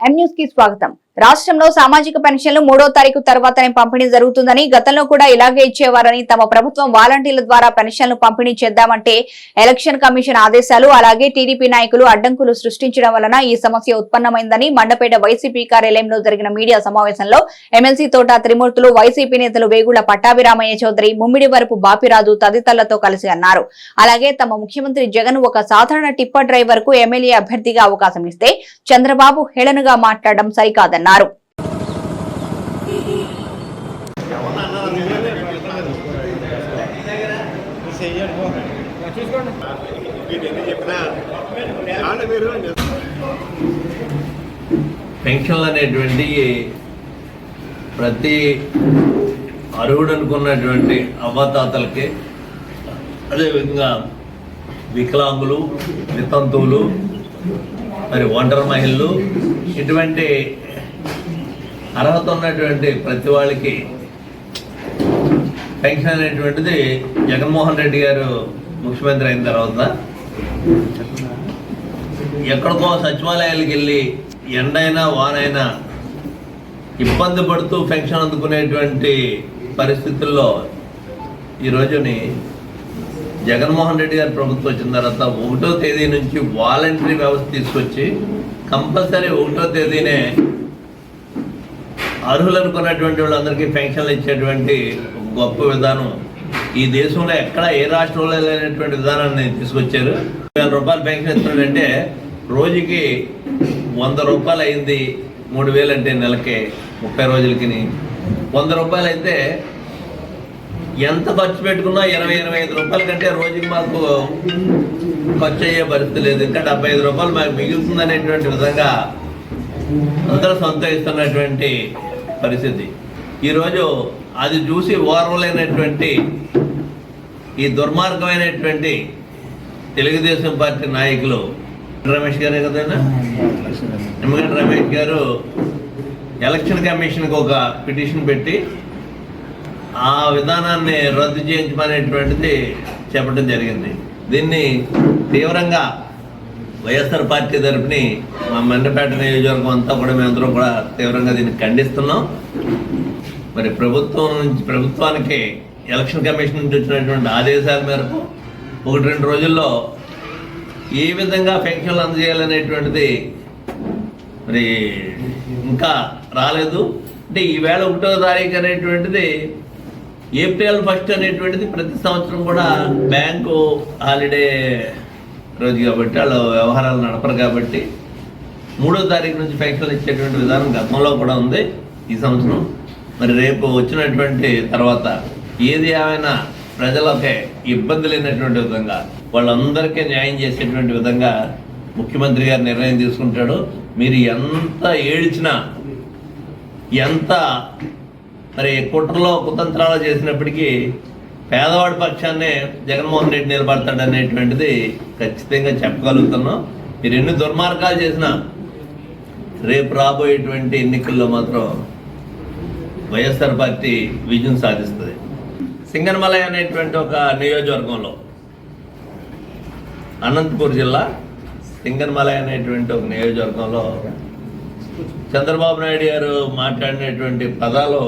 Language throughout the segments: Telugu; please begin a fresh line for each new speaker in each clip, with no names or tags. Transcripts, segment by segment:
ఎం న్యూస్కి స్వాగతం రాష్ట్రంలో సామాజిక పెన్షన్లు మూడో తారీఖు తర్వాతనే పంపిణీ జరుగుతుందని గతంలో కూడా ఇలాగే ఇచ్చేవారని తమ ప్రభుత్వం వాలంటీర్ల ద్వారా పెన్షన్లు పంపిణీ చేద్దామంటే ఎలక్షన్ కమిషన్ ఆదేశాలు అలాగే టీడీపీ నాయకులు అడ్డంకులు సృష్టించడం వలన ఈ సమస్య ఉత్పన్నమైందని మండపేట వైసీపీ కార్యాలయంలో జరిగిన మీడియా సమావేశంలో ఎమ్మెల్సీ తోట త్రిమూర్తులు వైసీపీ నేతలు వేగుళ్ళ పట్టాభిరామయ్య చౌదరి ముమ్మిడి వరపు బాపిరాజు తదితరులతో కలిసి అన్నారు. అలాగే తమ ముఖ్యమంత్రి జగన్ ఒక సాధారణ టిప్పర్ డ్రైవర్కు ఎమ్మెల్యే అభ్యర్థిగా అవకాశం ఇస్తే చంద్రబాబు హేళనగా మాట్లాడడం సరికాదన్నారు.
పెన్షన్లు అనేటువంటి ప్రతి అర్హుడు అనుకున్నటువంటి అవ్వతాతలకి అదేవిధంగా వికలాంగులు వితంతువులు మరి ఒంటరి మహిళలు ఇటువంటి అర్హత ఉన్నటువంటి ప్రతి వాళ్ళకి పెన్షన్ అనేటువంటిది జగన్మోహన్ రెడ్డి గారు ముఖ్యమంత్రి అయిన తర్వాత ఎక్కడికో సచివాలయాలకు వెళ్ళి ఎండైనా వానైనా ఇబ్బంది పడుతూ పెన్షన్ అందుకునేటువంటి పరిస్థితుల్లో ఈ రోజుని జగన్మోహన్ రెడ్డి గారి ప్రభుత్వం వచ్చిన తర్వాత ఒకటో తేదీ నుంచి వాలంటరీ వ్యవస్థ తీసుకొచ్చి కంపల్సరీ ఒకటో తేదీనే అర్హులు అనుకున్నటువంటి వాళ్ళందరికీ పెన్షన్లు ఇచ్చేటువంటి గొప్ప విధానం. ఈ దేశంలో ఎక్కడ ఏ రాష్ట్రంలో లేనటువంటి విధానాన్ని తీసుకొచ్చారు. వేల రూపాయలు పెన్షన్ ఇస్తున్నాడంటే రోజుకి వంద రూపాయలు అయింది మూడు వేలు అంటే నెలకి ముప్పై రోజులకి వంద రూపాయలు అయితే ఎంత ఖర్చు పెట్టుకున్నా ఇరవై ఇరవై ఐదు రూపాయల కంటే రోజుకి మాకు ఖర్చు అయ్యే పరిస్థితి లేదు. ఇంకా డెబ్బై ఐదు రూపాయలు మాకు మిగులుతుంది అనేటువంటి విధంగా అందరూ సంతోషిస్తున్నటువంటి పరిస్థితి. ఈరోజు అది చూసి ఓర్వలేనటువంటి ఈ దుర్మార్గమైనటువంటి తెలుగుదేశం పార్టీ నాయకులు రమేష్ గారే కదైనా నిమ్మగడ్డ రమేష్ గారు ఎలక్షన్ కమిషన్కి ఒక పిటిషన్ పెట్టి ఆ విధానాన్ని రద్దు చేయించమనేటువంటిది చెప్పడం జరిగింది. దీన్ని తీవ్రంగా వైఎస్ఆర్ పార్టీ తరఫుని మా మండపేట నియోజకవర్గం అంతా కూడా మేమందరం కూడా తీవ్రంగా దీన్ని ఖండిస్తున్నాం. మరి ప్రభుత్వం నుంచి ప్రభుత్వానికి ఎలక్షన్ కమిషన్ నుంచి వచ్చినటువంటి ఆదేశాల మేరకు ఒకటి రెండు రోజుల్లో ఏ విధంగా పెన్షన్లు అందజేయాలనేటువంటిది మరి ఇంకా రాలేదు. అంటే ఈవేళ ఒకటో తారీఖు అనేటువంటిది ఏప్రిల్ ఫస్ట్ అనేటువంటిది ప్రతి సంవత్సరం కూడా బ్యాంకు హాలిడే రోజు కాబట్టి వాళ్ళు వ్యవహారాలు నడపరు కాబట్టి మూడో తారీఖు నుంచి పెన్షన్లు ఇచ్చేటువంటి విధానం గతంలో కూడా ఉంది. ఈ సంవత్సరం మరి రేపు వచ్చినటువంటి తర్వాత ఏది ఏమైనా ప్రజలకే ఇబ్బంది లేనటువంటి విధంగా వాళ్ళందరికీ న్యాయం చేసేటువంటి విధంగా ముఖ్యమంత్రి గారు నిర్ణయం తీసుకుంటాడు. మీరు ఎంత ఏడ్చినా ఎంత మరి కుట్రలో కుతంత్రాలు చేసినప్పటికీ పేదవాడి పక్షాన్నే జగన్మోహన్ రెడ్డి నిలబడతాడు అనేటువంటిది ఖచ్చితంగా చెప్పగలుగుతున్నాం. మీరు ఎన్ని దుర్మార్గాలు చేసినా రేపు రాబోయేటువంటి ఎన్నికల్లో మాత్రం వైఎస్ఆర్ పార్టీ విజయం సాధిస్తుంది. సింగనమలై అనేటువంటి ఒక నియోజకవర్గంలో అనంతపూర్ జిల్లా సింగనమలై అనేటువంటి ఒక నియోజకవర్గంలో చంద్రబాబు నాయుడు గారు మాట్లాడినటువంటి పదాలు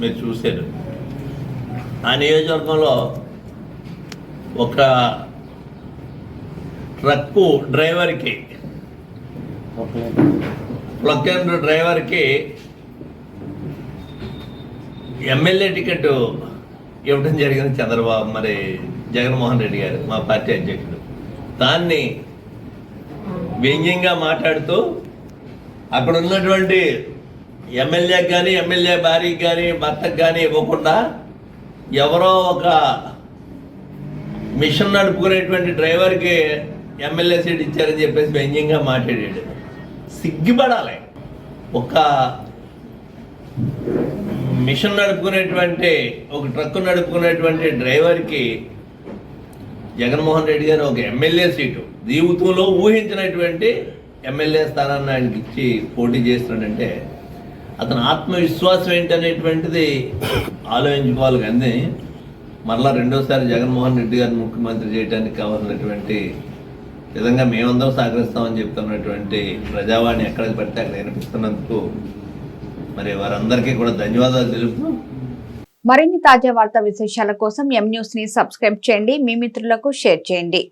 మీరు చూశారు. ఆ నియోజకవర్గంలో ఒక ట్రక్కు డ్రైవర్కి ప్లక్కెండ్ డ్రైవర్కి ఎమ్మెల్యే టికెట్ ఇవ్వడం జరిగింది చంద్రబాబు మరి జగన్మోహన్ రెడ్డి గారు మా పార్టీ అధ్యక్షుడు. దాన్ని వ్యంగ్యంగా మాట్లాడుతూ అక్కడ ఉన్నటువంటి ఎమ్మెల్యేకి కానీ ఎమ్మెల్యే భార్యకి కానీ భర్తకు కానీ ఇవ్వకుండా ఎవరో ఒక మిషన్ నడుపుకునేటువంటి డ్రైవర్కి ఎమ్మెల్యే సీట్ ఇచ్చారని చెప్పేసి వ్యంగ్యంగా మాట్లాడాడు. సిగ్గుపడాలి. ఒక మిషన్ నడుపుకునేటువంటి ఒక ట్రక్ నడుపుకునేటువంటి డ్రైవర్కి జగన్మోహన్ రెడ్డి గారు ఒక ఎమ్మెల్యే సీటు జీవితంలో ఊహించినటువంటి ఎమ్మెల్యే స్థానాన్ని ఆయనకి ఇచ్చి పోటీ చేస్తున్నాడంటే అతని ఆత్మవిశ్వాసం ఏంటనేటువంటిది ఆలోచించుకోవాలి కానీ మరలా రెండోసారి జగన్మోహన్ రెడ్డి గారిని ముఖ్యమంత్రి చేయడానికి కావాల్సినటువంటి విధంగా మేమందరం సహకరిస్తామని చెప్తున్నటువంటి ప్రజావాణి ఎక్కడికి పడితే అక్కడ వినిపిస్తున్నందుకు మరి వారందరికీ కూడా ధన్యవాదాలు తెలుపుతూ
మరిన్ని తాజా వార్తా విశేషాల కోసం ఎం న్యూస్ని సబ్స్క్రైబ్ చేయండి. మీ మిత్రులకు షేర్ చేయండి.